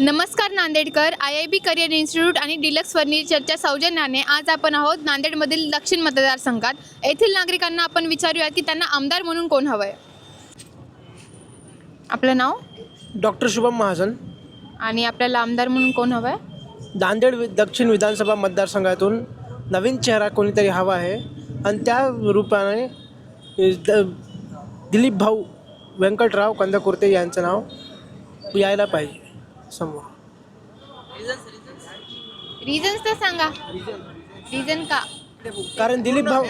नमस्कार Nandedkar. I I B career institute आणि deluxe फर्निचरच्या सौजन्याने आज आपण आहोत नांदेडमधील दक्षिण मतदारसंघात. येथील नागरिकांना आपण विचारूया की त्यांना आमदार म्हणून कोण हवं आहे आपलं नाव? डॉक्टर शुभम महाजन. आणि आपल्याला आमदार म्हणून कोण हवं आहे नांदेड वि दक्षिण विधानसभा मतदारसंघातून नवीन चेहरा कोणीतरी हवा आहे आणि त्या रूपाने अ, द दिलीप भाऊ व्यंकटराव कंदकुर्ते यांचं नाव यायला पाहिजे. समोर. रिझन्स तर सांगा. रिझन का? कारण दिलीप भाऊ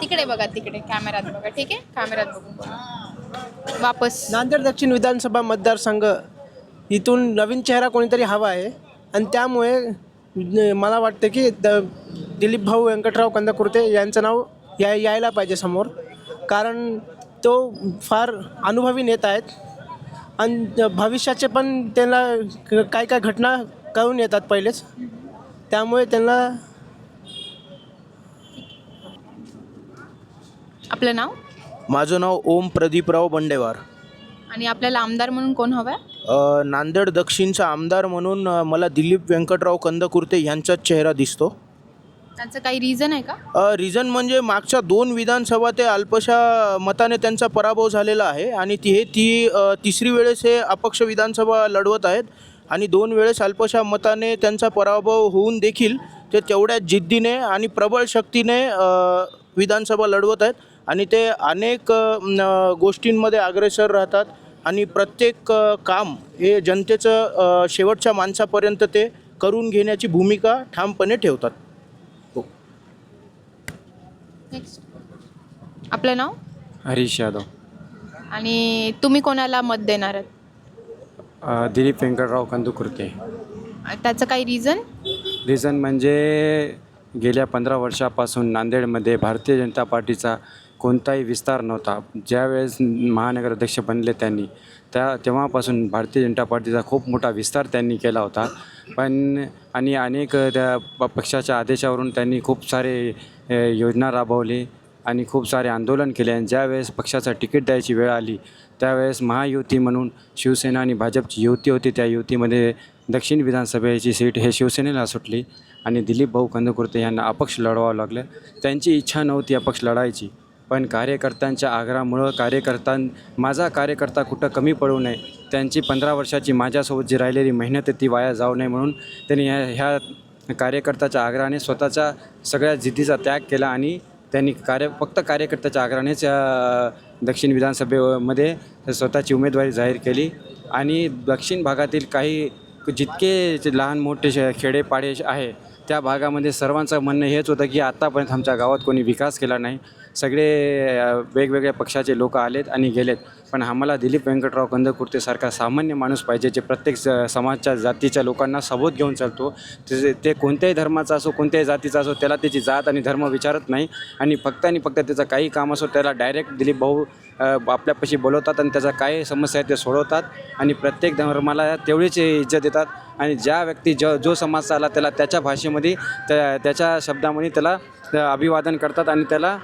तिकडे बघा तिकडे कॅमेऱ्यात बघा ठीक आहे? कॅमेऱ्यात बघून. वापस. नांदेड दक्षिण विधानसभा मतदारसंघ इथून नवीन चेहरा कोणीतरी हवा आहे. आणि त्यामुळे न- मला वाटतं की द दिलीप भाऊ व्यंकटराव कंदकुर्ते यांचं नाव या यायला पाहिजे समोर. कारण तो फार अनुभवी नेता आहेत. आणि भविष्याचे पण त्यांना काय काय घटना कळून येतात पहिलेच. त्यामुळे त्यांना आपलं नाव? माझं नाव ओम प्रदीपराव बंडेवार. आणि आपल्याला आमदार म्हणून कोण हवं आहे अ, नांदेड दक्षिणचा आमदार म्हणून अ, मला दिलीप व्यंकटराव कंदकुर्ते यांचाच चेहरा दिसतो. त्यांचं काही रिझन आहे का? रिझन म्हणजे मागच्या दोन विधानसभा ते अल्पशा मताने त्यांचा पराभव झालेला आहे आणि ती हे ती अ, तिसरी वेळेस हे अपक्ष विधानसभा लढवत आहेत आणि दोन वेळेस अल्पशा मताने त्यांचा पराभव होऊन देखील ते तेवढ्या जिद्दीने आणि प्रबळ शक्तीने अ, विधानसभा लढवत आहेत आणि ते अनेक अ, न, गोष्टींमध्ये अग्रेसर राहतात आणि प्रत्येक अ, काम हे जनतेचं अ, शेवटच्या माणसापर्यंत ते करून घेण्याची भूमिका ठामपणे ठेवतात. नेक्स्ट आपलं नाव? हरीश यादव. आणि तुम्ही कोणाला मत देणार आहात? अ, दिलीप व्यंकटराव कंदुकुर्ते. त्याचं काही रिझन रिझन म्हणजे गेल्या पंधरा वर्षापासून नांदेडमध्ये भारतीय जनता पार्टीचा कोणताही विस्तार नव्हता. ज्यावेळेस महानगर अध्यक्ष बनले त्यांनी त्या तेव्हापासून भारतीय जनता पार्टीचा खूप मोठा विस्तार त्यांनी केला होता. पण आणि अनेक त्या प- पक्षाच्या आदेशावरून त्यांनी खूप सारे हे योजना राबवली आणि खूप सारे आंदोलन केले. आणि ज्यावेळेस पक्षाचा तिकीट द्यायची वेळ आली त्यावेळेस महायुती म्हणून शिवसेना आणि भाजपची युती होती. त्या युतीमध्ये दक्षिण विधानसभेची सीट हे शिवसेनेला सुटली आणि दिलीप भाऊ कंदकुर्ते यांना अपक्ष लढवावं लागलं. त्यांची इच्छा नव्हती अपक्ष लढायची. पण कार्यकर्त्यांच्या आग्रहामुळं कार्यकर्त्यां माझा कार्यकर्ता कुठं कमी पडू नये त्यांची पंधरा वर्षाची माझ्यासोबत जी राहिलेली मेहनत आहे ती वाया जाऊ नये म्हणून त्यांनी ह्या ह्या कार्यकर्त्याच्या आग्रहाने स्वतःच्या सगळ्या जिद्दीचा त्याग केला आणि त्यांनी कार्य फक्त कार्यकर्त्याच्या आग्रहानेच दक्षिण विधानसभेमध्ये स्वतःची उमेदवारी जाहीर केली. आणि दक्षिण भागातील काही जितके जे लहान मोठे खेडेपाडे आहे त्या भागामध्ये सर्वांचं म्हणणं हेच होतं की आत्तापर्यंत आमच्या गावात कोणी विकास केला नाही. सगळे वेगवेगळ्या पक्षाचे लोक आलेत आणि गेलेत. पण आम्हाला दिलीप व्यंकटराव कंदकुर्तेसारखा सामान्य माणूस पाहिजे जे प्रत्येक स समाजच्या जातीच्या लोकांना सबोध घेऊन चालतो. ते ते कोणत्याही धर्माचा असो कोणत्याही जातीचा असो त्याला त्याची जात आणि धर्म विचारत नाही. आणि फक्त आणि फक्त त्याचं काही काम असो त्याला डायरेक्ट दिलीप भाऊ आपल्यापाशी बोलवतात आणि त्याचा काय समस्या आहे ते सोडवतात. आणि प्रत्येक धर्माला तेवढीच इज्जत देतात. आणि ज्या व्यक्ती जो जो समाज आला त्याला त्याच्या भाषेमध्ये त्या त्याच्या शब्दामध्ये त्याला अभिवादन करतात आणि त्याला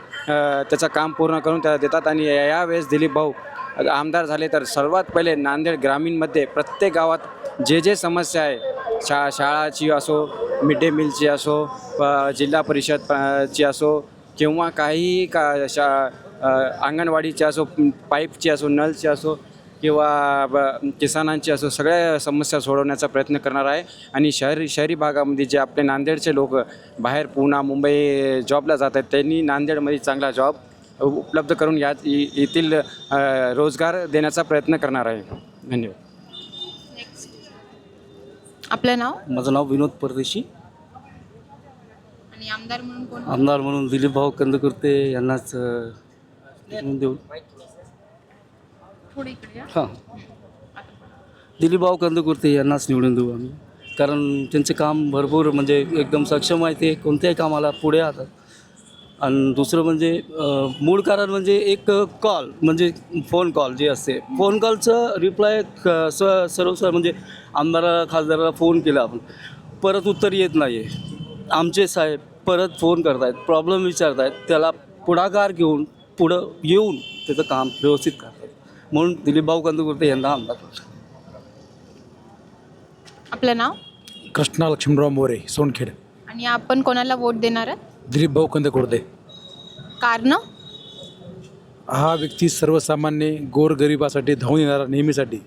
त्याचं काम पूर्ण करून त्याला देतात. आणि या- यावेळेस दिलीप भाऊ आमदार झाले तर सर्वात पहिले नांदेड ग्रामीणमध्ये प्रत्येक गावात जे जे समस्या आहे शा शाळाची असो मिड डे मीलची असो प- जिल्हा परिषद ची असो किंवा काही का शा अंगणवाडीची असो पाईपची असो नलची असो किंवा ब- किसानांची असो सगळ्या समस्या सोडवण्याचा प्रयत्न करणार आहे. आणि शहरी शहरी भागामध्ये जे आपले नांदेडचे लोक बाहेर पुणा मुंबई जॉबला जात आहेत त्यांनी नांदेडमध्ये चांगला जॉब उपलब्ध करून यात इ- येथील रोजगार देण्याचा प्रयत्न करणार आहे. धन्यवाद. आपलं नाव? माझं नाव विनोद परदेशी. आणि आमदार म्हणून कोण? आमदार म्हणून दिलीप भाऊ कंदकुर्ते यांनाच देऊ. इकडे या. हां. दिलीप भाऊ कंदकुर्ते यांनाच निवडून देऊ आम्ही. कारण त्यांचे काम भरपूर म्हणजे एकदम सक्षम आहे ते. कोणत्याही कामाला पुढे राहतात आणि दुसरं म्हणजे मूळ कारण म्हणजे एक कॉल म्हणजे फोन कॉल जे असते. फोन कॉलचं रिप्लाय क स सर्व स- म्हणजे आमदाराला खासदाराला फोन केला आपण. परत उत्तर येत नाही आहे आमचे साहेब परत फोन करतायत प्रॉब्लेम विचारतायत. त्याला पुढाकार घेऊन पुढं येऊन त्याचं काम व्यवस्थित करतात. म्हणून दिलीप भाऊ कंदकुर्ते यांना आमदार आपलं नाव? कृष्णा लक्ष्मणराव मोरे सोनखेड. आणि आपण कोणाला वोट देणार आहात? दिलीप भाऊ कंदकुर्दे कारण? हा व्यक्ती सर्वसामान्य गोरगरिबासाठी धावून येणारा नेहमीसाठी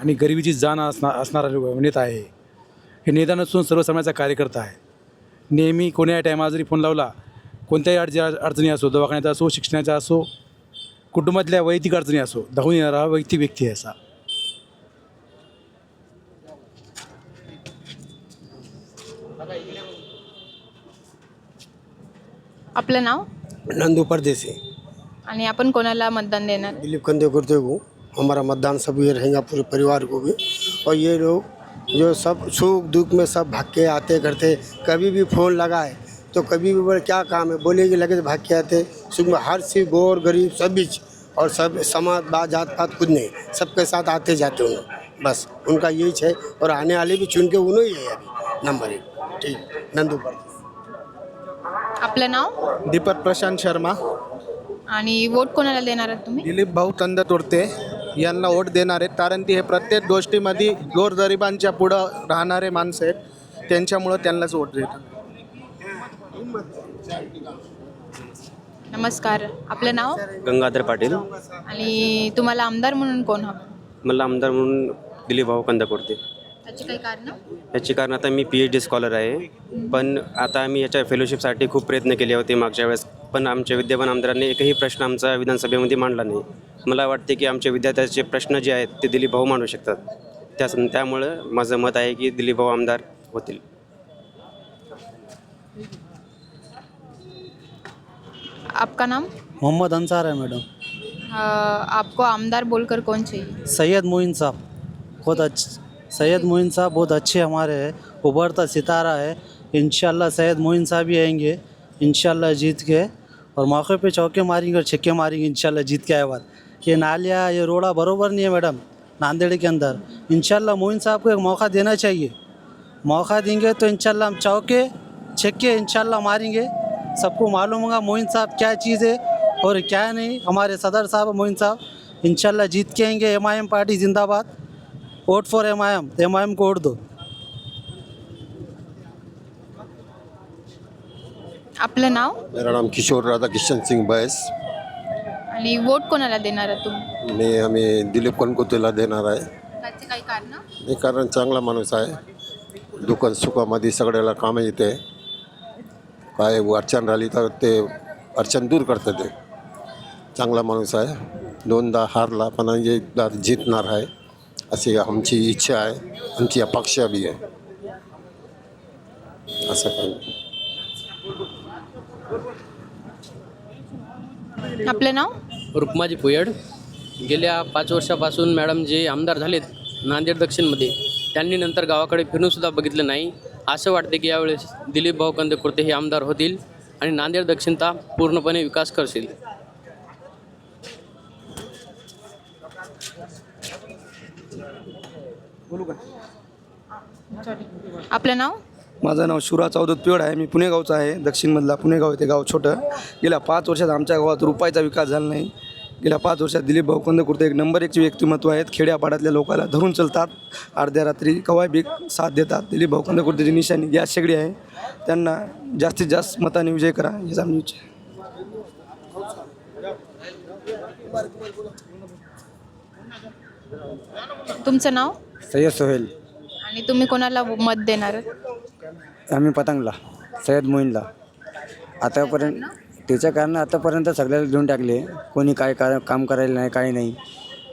आणि गरिबीची जाण असणार असणारा नेता आहे. हे नेता नसून सर्वसामान्याचा कार्यकर्ता आहे. नेहमी कोणत्याही टायमाला जरी फोन लावला कोणत्याही अडचणी अडचणी असो दवाखान्याचा असो शिक्षणाचा असो कुटुंबातल्या वैयक्तिक अडचणी असो धावून येणारा हा वैयक्तिक व्यक्ती आहे असा. आपलं नाव? नंदू परदेसी आणि आपण कोणाला मतदान देणार? दिलीप कंदे कुर्ते को हमारा मतदान सब ये रहेगा पूरे परिवार को भी। और ये लोग जो सब सुख दुख में सब भाग के आते करते कभी भी फ़ोन लगाए तो कभी भी बोले क्या काम है? बोले कि लगे तो भाग के आते। सुख में हर सी गोर गरीब सब बीच। और सब समाज बात जात पात कुछ नहीं। सबके साथ आते जाते उन्होंने बस उनका यही है और आने वाले भी चुन के उन्होंने ही है अभी नंबर एक। ठीक नंदू पर आपलं नाव? दीपक प्रशांत शर्मा. आणि वोट कोणाला देणार आहात तुम्ही? दिलीप भाऊ तंदतुर्ते यांना वोट देणार आहेत. कारण ती हे प्रत्येक गोष्टीमध्ये गोरगरिबांच्या पुढं राहणारे माणसं आहेत. त्यांच्यामुळं त्यांनाच वोट देतात. नमस्कार. आपलं नाव? गंगाधर पाटील. आणि तुम्हाला आमदार म्हणून कोण हवं? मला आमदार म्हणून दिलीप भाऊ कंदकुर्ते त्याची काही कारण? याची कारण आता मी पी एच डी स्कॉलर आहे. पण आता आम्ही याच्या फेलोशिपसाठी खूप प्रयत्न केले होते मागच्या वेळेस. पण आमच्या विद्यमान आमदारांनी एकही प्रश्न आमचा विधानसभेमध्ये मांडला नाही. मला वाटते की आमच्या विद्यार्थ्याचे प्रश्न जे आहेत ते दिलीप भाऊ मांडू शकतात. त्या त्यामुळं माझं मत आहे की दिलीप भाऊ आमदार होतील. आपका नाम? मोहम्मद अंसार है मैडम अ, आपको आमदार बोलकर कौन चाहिए सैयद मोइन साहब. बहुत अच्छे सैयद मोइन साहब बहुत अच्छे हमारे हैं, उभरता सितारा है। इन सैयद मोइन साहब ही आएँगे इन जीत के। और मौके पे चौके मारेंगे और छक्के मारेंगे इन जीत के आए बाद। ये नालियाँ, ये रोड़ा बरोबर नहीं है मैडम, नांदेड़ के अंदर। इन मोइन साहब को एक मौका देना चाहिए। मौका देंगे तो इन हम चौके, छक्के इन मारेंगे। सबको मालूम होगा मोइन साहब क्या चीज़ है और क्या नहीं। हमारे सदर साहब मोइन साहब, इंशाल्लाह जीत के आएँगे। एम आई एम पार्टी जिंदाबाद। Vote for M I M M I M को वोट दो। आपलं नाव? मेरा नाम किशोर राधा किशन सिंग बैस। आणि वोट कोणाला देणार आहात तुम्ही मी आम्ही दिलीप कणकुतेला देणार आहे। त्याचे काही कारण? हे कारण चांगला माणूस आहे। दुकान सुखामध्ये सगळ्याला कामं येते। काय अडचण राहिली तर ते अडचण दूर करतं ते। चांगला माणूस आहे। दोनदा हारला पण एकदा जितणार आहे। अशी आमची इच्छा आहे. आमची अपेक्षा बी आहे. असं काही आपलं नाव? रुक्माजी पुयड. गेल्या पाच वर्षापासून मॅडम जे आमदार झालेत नांदेड दक्षिणमध्ये त्यांनी नंतर गावाकडे फिरूनसुद्धा बघितलं नाही. असं वाटते की यावेळेस दिलीप भाऊ कंदकुर्ते हे आमदार होतील आणि नांदेड दक्षिणता पूर्णपणे विकास करतील आपलं नाव? माझं नाव शिवराज चौदत पिवड आहे. मी पुणेगावचा आहे. दक्षिणमधला पुणेगाव ते गाव छोटं. गेल्या पाच वर्षात आमच्या गावात रुपयाचा विकास झाला नाही. गेल्या पाच वर्षात दिलीप भाऊ कंदकुर्ते एक नंबर एकचे व्यक्तिमत्व आहेत. खेड्यापाड्यातल्या लोकांना धरून चलतात. अर्ध्या रात्री कवाय बी साथ देतात. दिलीप भाऊ कंदकुर्तेची निशाणी गॅस शेगडी आहे. त्यांना जास्तीत जास्त मताने विजय करा. हीच इच्छा आहे तुमचं नाव? सय्यद सोहेल. आणि तुम्ही कोणाला मत देणार? आहात? आम्ही पतंगला सय्यद मोईनला. आतापर्यंत त्याच्या कारण आतापर्यंत सगळ्याला देऊन टाकले. कोणी काय का काम करायला नाही काही नाही.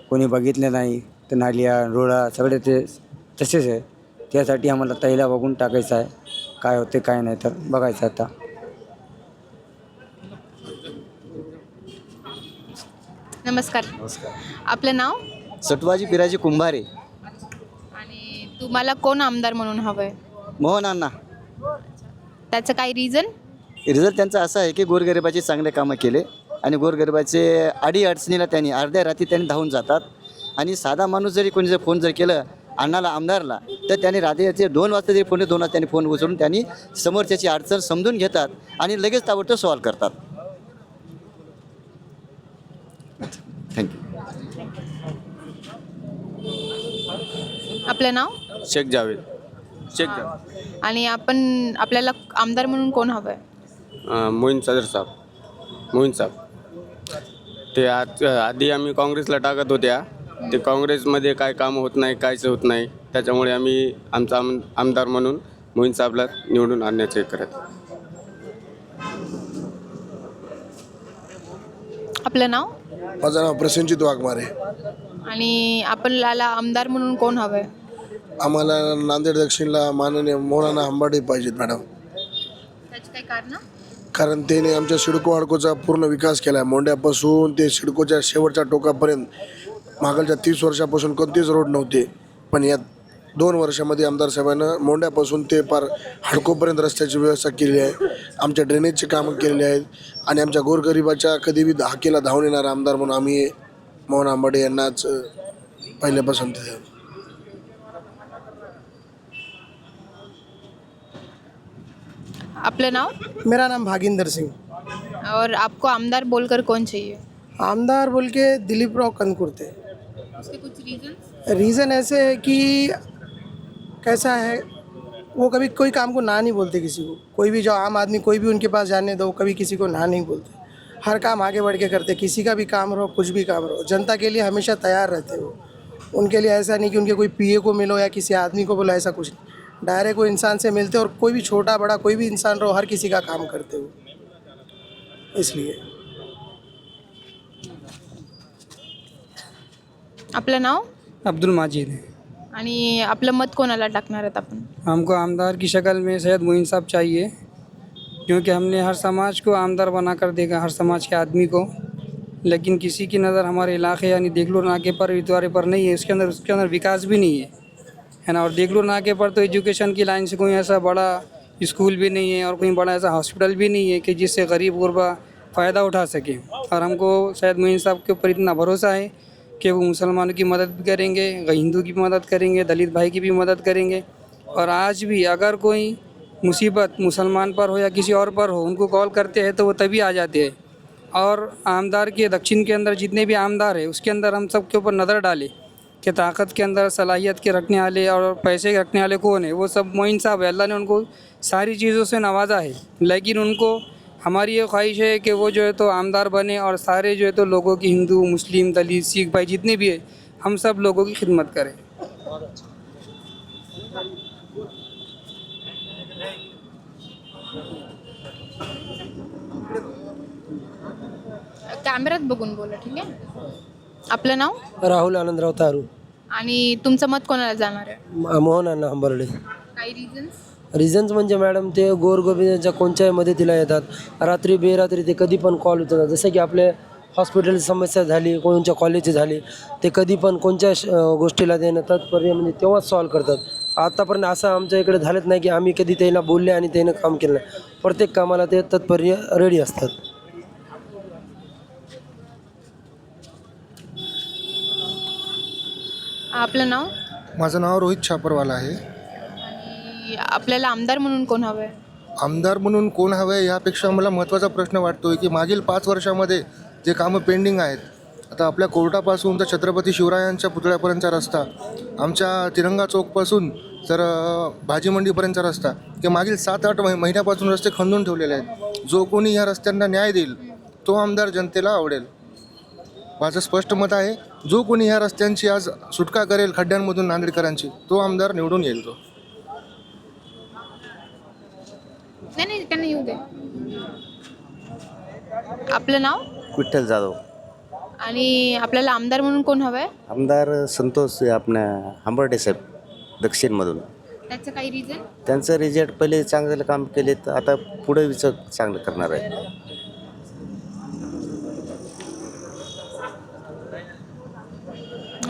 कोणी बघितलं नाही. तर नालिया रोडा सगळे ते तसेच आहे. त्यासाठी आम्हाला तैला बघून टाकायचं आहे. काय होते काय नाही तर बघायचं आता. नमस्कार. आपलं नाव? सटवाजी पिराजी कुंभारे. तुम्हाला कोण आमदार म्हणून हवंय? मोहन अण्णा. त्याचं काय रिझन रिझल्ट त्यांचा असा आहे की गोरगरिबाचे चांगले कामं केले आणि गोरगरिबाचे अडी अडचणीला त्यांनी अर्ध्या रात्री त्यांनी धावून जातात. आणि साधा माणूस जरी कोणी जर फोन जर केलं अण्णाला आमदारला तर त्यांनी रात्रीचे दोन वाजता जरी फोन दोन वाजता त्यांनी फोन उचलून त्यांनी समोरच्याची अडचण समजून घेतात आणि लगेच ताबडतोब सॉल्व करतात. थँक्यू आपलं नाव? शेख जावेद. शेख जावेद. आणि आपण आपल्याला आमदार म्हणून कोण हवं आहे मोहीन सदर साहेब. मोहीन साहेब. ते आज आधी आम्ही काँग्रेसला टाकत होत्या. ते काँग्रेसमध्ये काय काम होत नाही कायच होत नाही. त्याच्यामुळे आम्ही आमचा आम आमदार म्हणून मोहीन साहेबला निवडून आणण्याचे करत. आपलं नाव? माझं नाव प्रसेनजित वाघमारे. आणि आपल्याला आमदार म्हणून कोण हवं आहे आम्हाला नांदेड दक्षिणला माननीय मोहनाना हंबाडे पाहिजेत मॅडम. त्याची काही कारण? कारण त्याने आमच्या सिडको हाडकोचा पूर्ण विकास केला आहे मोंड्यापासून ते सिडकोच्या शेवटच्या टोकापर्यंत मागलच्या तीस वर्षापासून कोणतेच रोड नव्हते. पण या दोन वर्षामध्ये आमदार साहेबांनं मोंड्यापासून ते पार हडकोपर्यंत रस्त्याची व्यवस्था केली आहे. आमच्या ड्रेनेजची कामं केलेली आहेत. आणि आमच्या गोरगरिबाच्या कधी बी हाकेला धावून येणारा आमदार म्हणून आम्ही मोहन आंबाडे यांनाच पहिल्यापासून ते आपलं नाव? मेरा नाम भागिंदर सिंह। और आपको आमदार बोलकर कौन चाहिए? आमदार बोल के दिलीप राव कनकुर्ते उसके कुछ रीजन रीज़न ऐसे है कि कैसा है वो कभी कोई काम को ना नहीं बोलते किसी को। कोई भी जो आम आदमी कोई भी उनके पास जाने दो कभी किसी को ना नहीं बोलते। हर काम आगे बढ़ के करते किसी का भी काम रहो कुछ भी काम रहो। जनता के लिए हमेशा तैयार रहते वो। उनके लिए ऐसा नहीं कि उनके कोई पीए को मिलो या किसी आदमी को बोलो ऐसा कुछ नहीं। डायरेक्ट वो इंसान से मिलते और कोई भी छोटा बड़ा कोई भी इंसान रहो हर किसी का काम करते हो। इसलिए। आपलं नाव? अब्दुल माजिद है। आणि आपलं मत कोणाला टाकणार आहेत आपण? हमको आमदार की शक्ल में सैयद मोइन साहब चाहिए क्योंकि हमने हर समाज को आमदार बना कर देगा हर समाज के आदमी को। लेकिन किसी की नज़र हमारे इलाके यानी देख लो नाके पर इतवारे पर नहीं है उसके अंदर उसके अंदर विकास भी नहीं है। है ना? और देगलूर नाके पर तो एजुकेशन की लाइन से कोई ऐसा बड़ा स्कूल भी नहीं है और कोई बड़ा ऐसा हॉस्पिटल भी नहीं है कि जिससे गरीब गुरबा फ़ायदा उठा सके। और हमको शायद मोइन साहब के ऊपर इतना भरोसा है कि वो मुसलमानों की मदद भी करेंगे, हिंदू की भी मदद करेंगे, दलित भाई की भी मदद करेंगे। और आज भी अगर कोई मुसीबत मुसलमान पर हो या किसी और पर हो, उनको कॉल करते हैं तो वो तभी आ जाते हैं। और आमदार के दक्षिण के अंदर जितने भी आमदार है, उसके अंदर हम सब के ऊपर नज़र डालें। कि ताकत के अंदर, सलाहियत के रखने वाले और पैसे के रखने वाले कौन है? वो सब मोइन साहब है। अल्लाह ने उनको सारी चीज़ों से नवाजा है। लेकिन उनको हमारी ये ख्वाहिश है कि वो जो है तो आमदार बने और सारे जो है तो लोगों की हिंदू, मुस्लिम, दलित, सिख भाई जितने भी है, हम सब लोगों की खिदमत करें। कॅमेऱ्यात बघून बोला, ठीक आहे आपलं नाव? राहुल आनंदराव तारू. आणि तुमचं मत कोणाला जाणार आहे? मोहन अण्णा हंबर्डे. काही रिझन्स रिझन्स म्हणजे मॅडम ते गोरगोबिंच्या कोणत्याही मदतीला येतात. रात्री बेरात्री ते कधी पण कॉल होतात जसं की आपले हॉस्पिटल समस्या झाली कोणच्या कॉलेजची झाली ते कधी पण कोणत्या श- अं, गोष्टीला देणं तात्पर्य म्हणजे तेव्हाच सॉल्व करतात. आतापर्यंत असं आमच्या इकडे झालंच नाही की आम्ही कधी त्यांना बोलले आणि त्यानं काम केलं नाही. प्रत्येक कामाला ते तत्पर्य रेडी असतात. आपलं नाव? माझं नाव रोहित छापरवाला आहे. आणि आपल्याला आमदार म्हणून कोण हवं आहे आमदार म्हणून कोण हवे यापेक्षा मला महत्त्वाचा प्रश्न वाटतो आहे की मागील पाच वर्षामध्ये जे कामं पेंडिंग आहेत आता आपल्या कोर्टापासून तर छत्रपती शिवरायांच्या पुतळ्यापर्यंतचा रस्ता आमच्या तिरंगा चौकपासून तर अ, भाजी मंडीपर्यंतचा रस्ता ते मागील सात आठ महि महिन्यापासून रस्ते खंदून ठेवलेले आहेत. जो कोणी या रस्त्यांना न्याय देईल तो आमदार जनतेला आवडेल. माझं स्पष्ट मत आहे जो कोणी ह्या रस्त्यांची आज सुटका करेल खड्ड्यांमधून नांदेडकरांची तो आमदार निवडून येईल तो. नाही नाही त्यांना येऊ दे. आपलं नाव? विठ्ठल जाधव. आणि आपल्याला आमदार म्हणून कोण हवं आहे आमदार संतोष आपल्या हंबर्डे साहेब दक्षिणमधून. त्याचं काही रिझन त्यांचं रिझल्ट पहिले चांगलं काम केले तर आता पुढे विच चांगलं करणार आहे.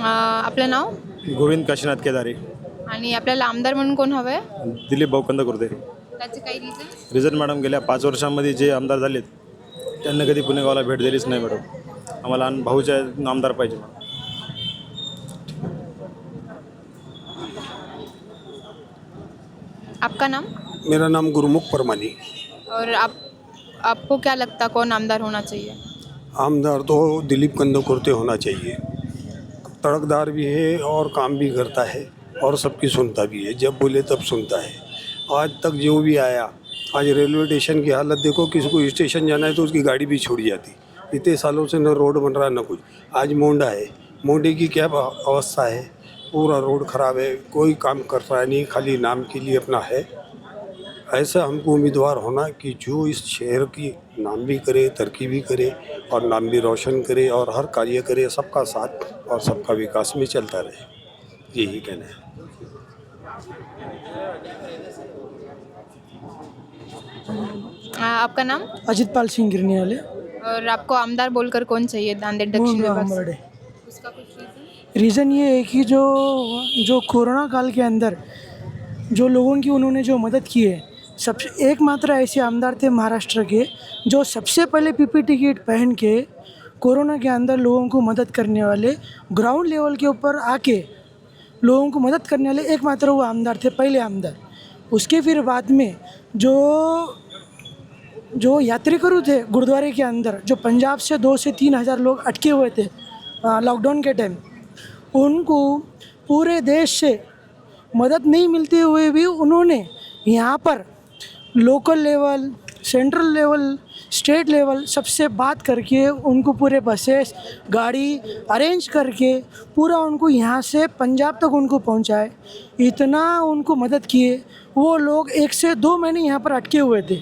आपलं नाव? गोविंद काशीनाथ केदारे. आणि आपल्याला आमदार म्हणून कोण हवं आहे दिलीप भाऊ कंदकुर्ते त्याचे काही रिझन रिझल्ट मॅडम गेल्या पाच वर्षांमध्ये जे आमदार झालेत त्यांना कधी पुणे गावाला भेट दिलीच नाही मॅडम. आम्हाला आम- भाऊच्या आमदार पाहिजे. आपका नाम? मेरा नाम गुरुमुख परमानी। और आप आपको क्या लगता कौन आमदार होना चाहिए? आमदार तो दिलीप कंदकुर्ते होना चाहिए। तड़कदार भी है और काम भी करता है और सबकी सुनता भी है। जब बोले तब सुनता है। आज तक जो भी आया, आज रेलवे स्टेशन की हालत देखो, किसी को स्टेशन जाना है तो उसकी गाड़ी भी छोड़ी जाती। इतने सालों से न रोड बन रहा है न कुछ। आज मोंडा है। मोंडे की क्या अवस्था है? पूरा रोड ख़राब है, कोई काम कर रहा है नहीं, खाली नाम के लिए अपना है। ऐसा हमको उम्मीदवार होना कि जो इस शहर की नाम भी करे तरक्की भी करे और नाम भी रोशन करे और हर कार्य करे सबका साथ और सबका विकास में चलता रहे। यही कहना है। आ, आपका नाम? अजित पाल सिंह गिरने वाले और आपको आमदार बोलकर कौन चाहिए नांदेड़ दक्षिण विभाग उसका कुछ रीज़न ये है कि जो जो कोरोना काल के अंदर जो लोगों की उन्होंने जो मदद की है सबसे एकमात्र ऐसे आमदार थे महाराष्ट्र के, जो सबसे पहले पीपीटी किट पहन के कोरोना के अंदर लोगों को मदद करने वाले ग्राउंड लेवल के ऊपर आके लोगों को मदद करने वाले एकमात्र वो आमदार थे, पहले आमदार। उसके फिर बाद में जो जो यात्रिकरू थे गुरुद्वारे के अंदर, जो पंजाब से दो से तीन हज़ार लोग अटके हुए थे लॉकडाउन के टाइम उनको पूरे देश से मदद नहीं मिलते हुए भी उन्होंने यहाँ पर local level central level state level सबसे बात करके उनको पूरे बसेस गाड़ी अरेंज करके पूरा उनको यहाँ से पंजाब तक उनको पहुँचाए। इतना उनको मदद किए। वो लोग एक से दो महीने यहाँ पर अटके हुए थे।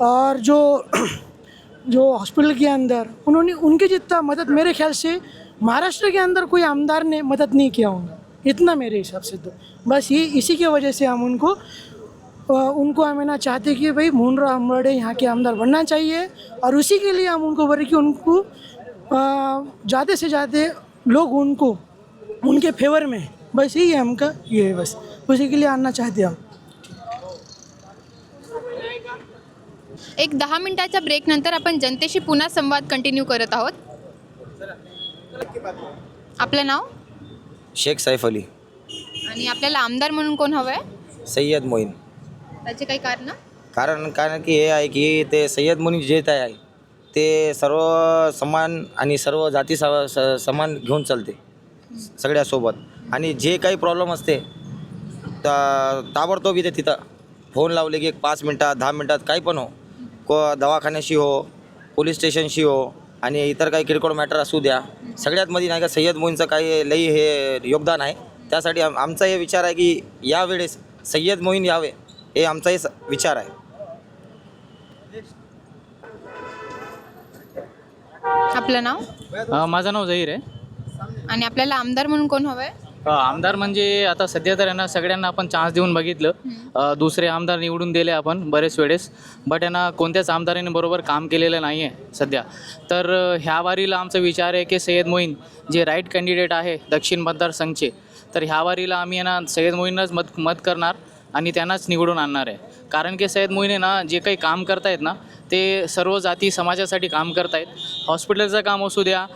और जो जो हॉस्पिटल के अंदर उन्होंने, उनके जितना मदद, मेरे ख्याल से महाराष्ट्र के अंदर कोई आमदार ने मदद नहीं किया होगा। इतना मेरे हिसाब से तो। बस ये इसी की वजह से हम उनको उनको हमें ना चाहते कि भाई मोहन राव अम्बड़े यहाँ के आमदार बनना चाहिए। और उसी के लिए हम उनको बोले कि उनको ज़्यादा से ज़्यादा लोग उनको उनके फेवर में बस यही है हमका ये है बस। उसी के लिए आना चाहते हम। एक दहा मिनिटाच्या ब्रेक नंतर आपण जनतेशी पुन्हा संवाद कंटिन्यू करत आहोत. आपलं नाव? शेख सैफ अली. आणि आपल्याला आमदार म्हणून कोण हवं आहे सय्यद मोईन. त्याचे काही कारण? कारण कारण की हे आहे की ते सय्यद मुनी जे काय आहे ते सर्व समान आणि सर्व जाती स- स- समान घेऊन चालते सगळ्यासोबत आणि जे काही प्रॉब्लेम असते तर ताबडतोब इथे तिथं फोन लावले की एक पाच मिनटात दहा मिनटात काही पण हो. को दवाखान्याशी हो पोलीस स्टेशनशी हो आणि इतर काही किरकोळ मॅटर असू द्या. सगळ्यात मध्ये नाही का सय्यद मोईनचं काही लई हे योगदान आहे. त्यासाठी आम आमचा हे विचार आहे की यावेळेस सय्यद मोईन यावे. हे आमचा हे स- विचार आहे. आपलं नाव? माझं नाव झहीर आहे. आणि आपल्याला आमदार म्हणून कोण हवं आहे आमदार म्हणजे आता सध्या तर यांना सगळ्यांना आपण चान्स देऊन बघितलं. अ, दुसरे आमदार निवडून दिले आपण बरेच वेळेस. बट यांना कोणत्याच आमदाराने बरोबर काम केलेलं नाही आहे सध्या. तर अ, ह्या वारीला आमचा विचार आहे की सय्यद मोईन जे राईट कॅन्डिडेट आहे दक्षिण मतदारसंघचे तर ह्या वारीला आम्ही यांना सय्यद मोईनच मत मत करणार. आणि त्यांनाच निवडून आणणार आहे. कारण की सय्यद मोईने ना जे काही काम करतायत ना ते सर्व जाती समाजासाठी काम करतायत. हॉस्पिटलचं काम असू द्या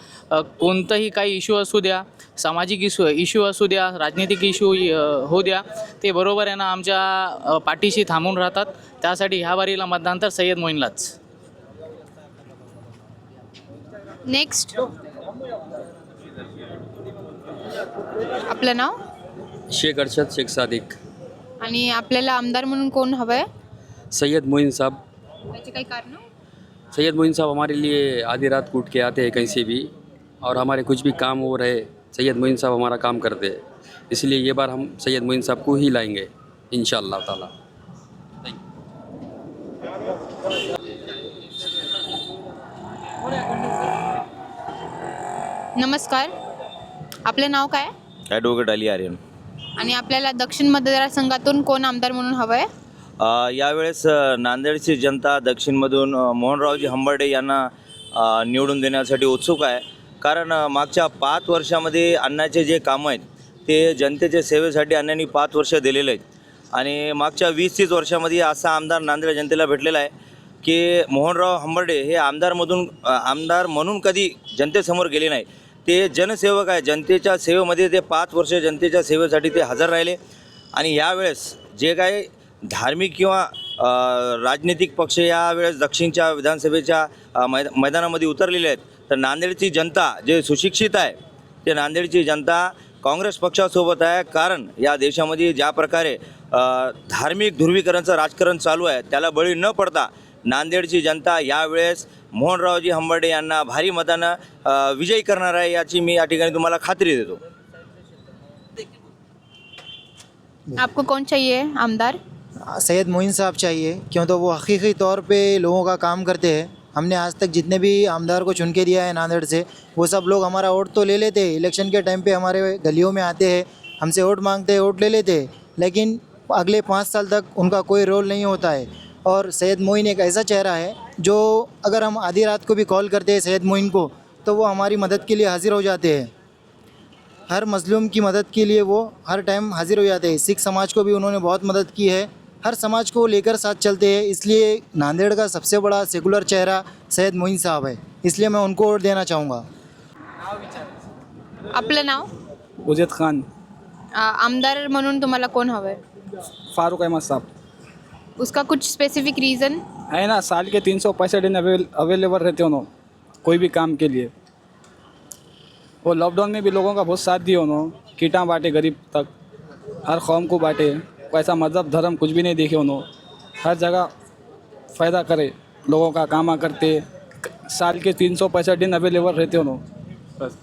कोणतंही काही इश्यू असू द्या सामाजिक इश्यू इश्यू असू द्या राजनैतिक इश्यू होऊ द्या ते बरोबर आहे ना आमच्या पाठीशी थांबून राहतात. त्यासाठी ह्या वारीला मतदान तर सय्यद मोईनलाच. नेक्स्ट आपलं नाव? शेख अरशद शेख सादिक. आणि आपल्याला आमदार म्हणून कोण हवं आहे सैयद मोइन साहब त्याचे काही कारण? सैयद मोइन साहब हमारे लिए आधी रात कूट के आते हैं कहीं से भी और हमारे कुछ भी काम हो रहे सैयद मोइन साहब हमारा काम करते हैं। इसलिए ये बार हम सैयद मोइन साहब को ही लाएँगे इन ताला। नमस्कार. आपलं नाव काय? ॲडव्होकेट अली आर्यन. आणि आपल्याला दक्षिण मतदारसंघातून कोण आमदार म्हणून हवं आहे? अ, यावेळेस अ, नांदेडची जनता दक्षिणमधून अ, मोहनरावजी हंबर्डे यांना अ, निवडून देण्यासाठी उत्सुक आहे. कारण अ, मागच्या पाच वर्षामध्ये अण्णाचे जे कामं आहेत ते जनतेच्या सेवेसाठी अण्णांनी पाच वर्ष दिलेले आहेत. आणि मागच्या वीस तीस वर्षामध्ये असा आमदार नांदेड जनतेला भेटलेला आहे की मोहनराव हंबर्डे हे आमदारमधून अ, आमदार म्हणून कधी जनतेसमोर गेले नाही. ते जनसेवक आहे. जनतेच्या सेवेमध्ये ते पाच वर्ष जनतेच्या सेवेसाठी ते हजर राहिले. आणि यावेळेस जे काही धार्मिक किंवा राजनैतिक पक्ष यावेळेस दक्षिणच्या विधानसभेच्या मै मैद मैदानामध्ये उतरलेले आहेत. तर नांदेडची जनता जे सुशिक्षित आहे ते नांदेडची जनता काँग्रेस पक्षासोबत आहे. कारण या देशामध्ये ज्या प्रकारे धार्मिक ध्रुवीकरणाचं राजकारण चालू आहे त्याला बळी न पडता नांदेडची जनता यावेळेस मोहनरावजी हंबर्डे यांना भारी मतानं विजयी करणार आहे याची मी या ठिकाणी तुम्हाला खात्री देतो. आपको कौन चाहिए आमदार? सैयद मोइन साहब चाहिए क्यों तो वो हकीकी तौर पे लोगों का काम करते हैं। हमने आज तक जितने भी आमदार को चुन के दिया है नांदेड़ से वो सब लोग हमारा वोट तो ले लेते हैं। इलेक्शन के टाइम पे हमारे गलियों में आते हैं हमसे वोट मांगते हैं वोट ले लेते हैं। लेकिन अगले पाँच साल तक उनका कोई रोल नहीं होता है। और सैयद मोइन एक ऐसा चेहरा है जो अगर हम आधी रात को भी कॉल करते हैं सैयद मोइन को तो वो हमारी मदद के लिए हाजिर हो जाते हैं। हर मजलूम की मदद के लिए वो हर टाइम हाजिर हो जाते हैं। सिख समाज को भी उन्होंने बहुत मदद की है। हर समाज को लेकर साथ चलते हैं। इसलिए नांदेड़ का सबसे बड़ा सेकुलर चेहरा सैयद मोइन साहब है। इसलिए मैं उनको वोट देना चाहूँगा। आपलं नाव? उजैद खान। आ, आमदार म्हणून तुम्हाला कोण हवं आहे फारूक अहमद साहब। उसका कुछ स्पेसिफिक रीज़न है ना साल के तीन सौ पैंसठ दिन अवेलेबल रहते हो उन्होंने कोई भी काम के लिए। वो लॉकडाउन में भी लोगों का बहुत साथ दिए उन्होंने कीटा बांटे गरीब तक हर कौम को बांटे वैसा मज़हब धर्म कुछ भी नहीं देखे उन्होंने हर जगह फ़ायदा करे लोगों का काम करते साल के तीन सौ पैंसठ दिन अवेलेबल रहते उन्होंने बस।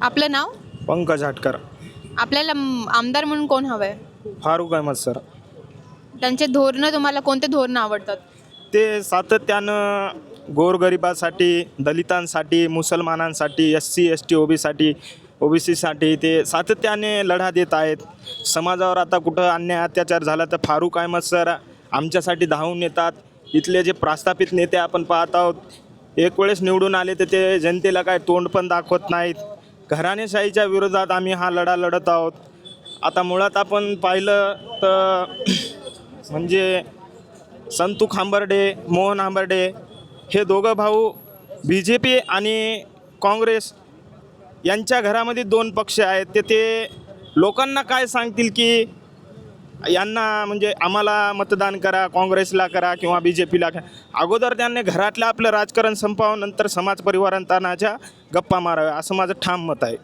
आपलं नाव? पंकज हाटकर. आपल्याला म- आमदार म्हणून कोण हवं आहे फारुख अहमद सर. त्यांचे धोरणं तुम्हाला कोणते धोरणं आवडतात? ते सातत्यानं गोरगरिबासाठी दलितांसाठी मुसलमानांसाठी एस सी एस टी ओबीसाठी ओबीसीसाठी ते सातत्याने लढा देत आहेत. समाजावर आता कुठं अन्याय अत्याचार झाला तर फारुख अहमद सर आमच्यासाठी धावून येतात. इथले जे प्रस्थापित नेते आपण पाहत आहोत एक वेळेस निवडून आले तर ते जनतेला काय तोंड पण दाखवत नाहीत. घराणेशाहीच्या विरोधात आम्ही हा लढा लढत आहोत. आता मुळात आपण पाहिलं तर म्हणजे संतू खांबर्डे मोहन आंबर्डे हे दोघं भाऊ बी जे पी आणि काँग्रेस यांच्या घरामध्ये दोन पक्ष आहेत. ते ते लोकांना काय सांगतील की यांना म्हणजे आम्हाला मतदान करा काँग्रेसला करा किंवा बी जे पीला करा. अगोदर त्यांनी घरातलं आपलं राजकारण संपावं नंतर समाज परिवारांतानाच्या गप्पा माराव्या असं माझं ठाम मत आहे.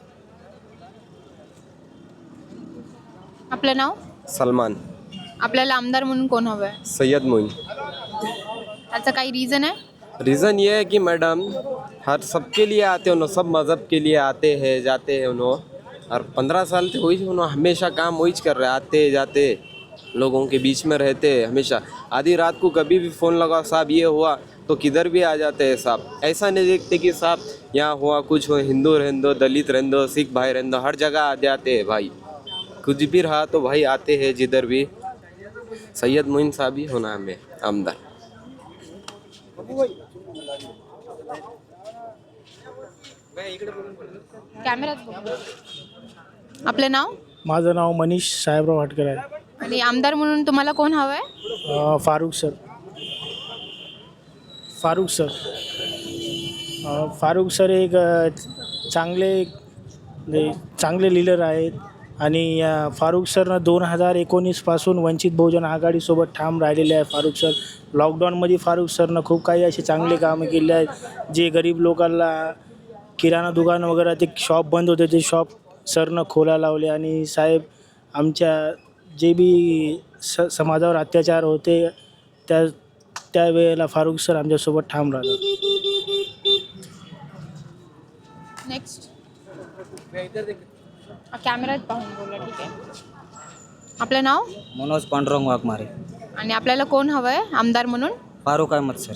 आपलं नाव? सलमान. आपल्याला आमदार म्हणून कोण हवं आहे सैयद मोइन त्याचं काही रिझन आहे? रीज़न ये है कि मैडम हर सबके लिए आते उन्होंने सब मज़हब के लिए आते हैं जाते हैं उन्होंने और पंद्रह साल से वही उन्होंने हमेशा काम वही कर रहे आते जाते लोगों के बीच में रहते हैं हमेशा। आधी रात को कभी भी फ़ोन लगा साहब ये हुआ तो किधर भी आ जाते हैं साहब। ऐसा नहीं देखते कि साहब यहाँ हुआ कुछ हो हिंदू रहने दो दलित रहने दो सिख भाई रहने दो हर जगह आ जाते हैं भाई। कुछ भी रहा तो भाई आते हैं जिधर भी। सैयद मोइन साहब ही होना हमें आमदार। कॅमेरात बघू. आपलं नाव माझं नाव मनीष साहेबराव हटकर आहे आणि आमदार म्हणून तुम्हाला कोण हवं आहे अ, फारुख सर. फारुख सर. अ, फारुख सर एक अ, चांगले म्हणजे चांगले लिडर आहेत. आणि अ, फारुख सरनं दोन हजार एकोणीसपासून वंचित बहुजन आघाडीसोबत ठाम राहिलेले आहे फारुख सर. लॉकडाऊनमध्ये फारुख सरनं खूप काही असे चांगले कामं केले आहेत. जे गरीब लोकांना किराणा दुकान वगैरे ते शॉप बंद होते ते शॉप सरनं खोला लावले. आणि साहेब आमच्या जे बी स समाजावर अत्याचार होते त्या त्यावेळेला फारुख सर आमच्यासोबत ठाम राहतात. नेक्स्ट कॅमेरात पाहून बोला ठीक आहे. आपलं नाव? मनोज पांडुरंग वाघमारे. आणि आपल्याला कोण हवं आहे आमदार म्हणून? फारूक अहमद सर.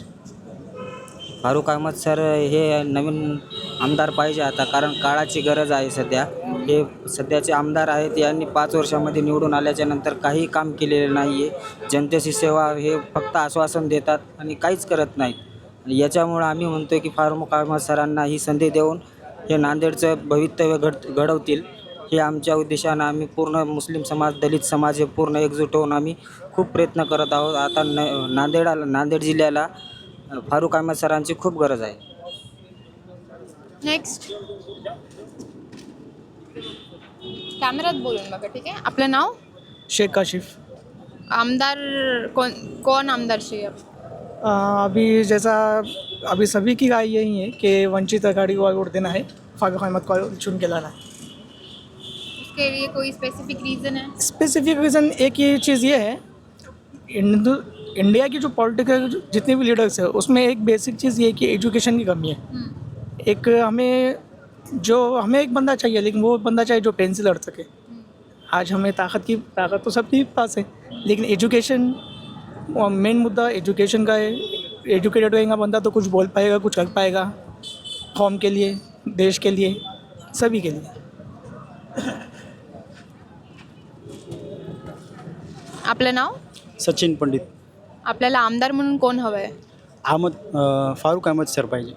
फारूक अहमद सर हे नवीन आमदार पाहिजे आता कारण काळाची गरज आहे सध्या. हे सध्याचे आमदार आहेत यांनी पाच वर्षामध्ये निवडून आल्याच्यानंतर काही काम केलेले नाही आहे जनतेची सेवा हे फक्त आश्वासन देतात आणि काहीच करत नाहीत. याच्यामुळं आम्ही म्हणतो की फारूक अहमद सरांना ही संधी देऊन हे नांदेडचं भवितव्य घड घडवतील. हे आमच्या उद्देशानं आम्ही पूर्ण मुस्लिम समाज दलित समाज हे पूर्ण एकजूट होऊन आम्ही खूप प्रयत्न करत आहोत. आता न नांदेडाला नांदेड जिल्ह्याला फारूक अहमद सरांची खूप गरज आहे. नेक्स्ट कॅमेरात बोलून बघा ठीक आहे? आपलं नाव? शेख काशिफ. आमदार कौन कौन आमदार आप अ, अभी जैसा अभी सभी की राय यही है कि वंचित अघाड़ी को वोट देना है फारूक अहमद को चुन के लाना है। उसके लिए कोई स्पेसिफिक रीज़न है? स्पेसिफिक रीज़न एक ही चीज़ ये है हिंदू इंडिया की जो पॉलिटिकल जितने भी लीडर्स है उसमें एक बेसिक चीज़ ये है कि एजुकेशन की कमी है। एक हमें जो हमें एक बंदा चाहिए लेकिन वो बंदा चाहिए जो पेन से लड़ सके। आज हमें ताकत की ताकत तो सबके पास है लेकिन एजुकेशन मेन मुद्दा एजुकेशन का है। एजुकेटेड रहेगा बंदा तो कुछ बोल पाएगा कुछ कर पाएगा कौम के लिए देश के लिए सभी के लिए। आपलं नाव? सचिन पंडित। आपल्याला आमदार म्हणून कोण हवं आहे अहमद फारूक अहमद सर पाहिजे.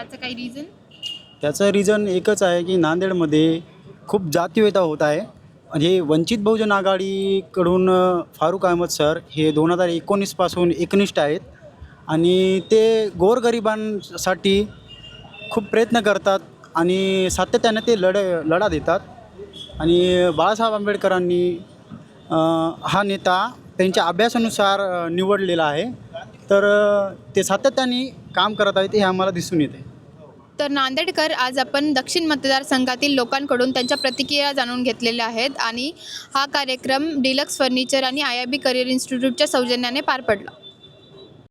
त्याचं काही रिझन त्याचं रिझन एकच आहे की नांदेडमध्ये खूप जातीयता होत आहे. आणि हे वंचित बहुजन आघाडीकडून फारूक अहमद सर हे दोन हजार एकोणीसपासून एकनिष्ठ आहेत. आणि ते गोरगरिबांसाठी खूप प्रयत्न करतात आणि सातत्याने ते लढ लढा देतात. आणि बाळासाहेब आंबेडकरांनी हा नेता त्यांच्या अभ्यासानुसार निवडलेला आहे. तर ते सातत्याने काम करत आहेत हे आम्हाला दिसून येते. तर नांदेडकर आज आपण दक्षिण मतदारसंघातील लोकांकडून त्यांच्या प्रतिक्रिया जाणून घेतलेल्या आहेत आणि हा कार्यक्रम डिलक्स फर्निचर आणि आय आय बी करिअर इन्स्टिट्यूटच्या सौजन्याने पार पडला.